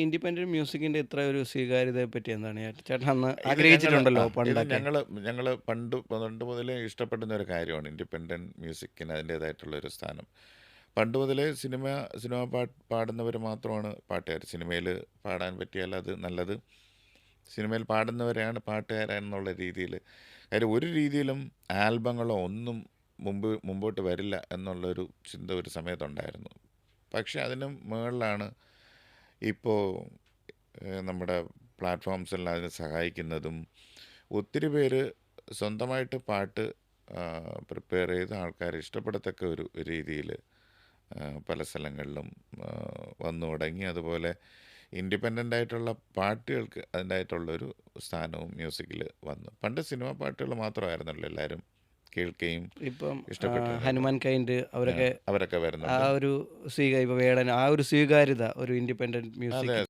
Independent മ്യൂസിക്കിന്റെ ഇത്ര ഒരു സ്വീകാര്യതയെ പറ്റി എന്താണ്? ചേട്ടൻ അന്ന് ആഗ്രഹിച്ചിട്ടുണ്ടല്ലോ പണ്ട് ഞങ്ങൾ ഞങ്ങൾ പണ്ട് പണ്ട് മുതലേ ഇഷ്ടപ്പെടുന്ന ഒരു കാര്യമാണ് ഇൻഡിപെൻഡന്റ് മ്യൂസിക്കിന് അതിന്റേതായിട്ടുള്ള ഒരു സ്ഥാനം. പണ്ട് മുതലേ സിനിമ സിനിമ പാട്ട് പാടുന്നവർ മാത്രമാണ് പാട്ടുകാർ സിനിമയിൽ പാടാൻ പറ്റിയാൽ അത് നല്ലത്. സിനിമയിൽ പാടുന്നവരെയാണ് പാട്ടുകാരെന്നുള്ള രീതിയിൽ കാര്യം ഒരു രീതിയിലും ആൽബങ്ങളോ ഒന്നും മുമ്പ് മുമ്പോട്ട് വരില്ല എന്നുള്ളൊരു ചിന്ത ഒരു സമയത്തുണ്ടായിരുന്നു. പക്ഷേ അതിനും മുകളിലാണ് ഇപ്പോൾ നമ്മുടെ പ്ലാറ്റ്ഫോംസ് എല്ലാം അതിനെ സഹായിക്കുന്നതും ഒത്തിരി പേര് സ്വന്തമായിട്ട് പാട്ട് പ്രിപ്പയർ ചെയ്ത് ആൾക്കാർ ഇഷ്ടപ്പെടത്തക്ക ഒരു രീതിയിൽ പല സ്ഥലങ്ങളിലും വന്നു തുടങ്ങി. അതുപോലെ ഇൻഡിപെൻഡന്റ് ആയിട്ടുള്ള പാട്ടുകൾക്ക് അതിന്റെതായിട്ടുള്ളൊരു സ്ഥാനവും മ്യൂസിക്കിൽ വന്നു. പണ്ട് സിനിമ പാട്ടുകൾ മാത്രമായിരുന്നല്ലോ എല്ലാവരും കേൾക്കുകയും ഇപ്പം. ഹനുമാൻ കൈൻഡ് അവരൊക്കെ അവരൊക്കെ ആ ഒരു സ്വീകാര്യ ഇപ്പൊ വേടൻ ആ ഒരു സ്വീകാര്യത ഒരു ഇൻഡിപെൻഡന്റ് മ്യൂസിക്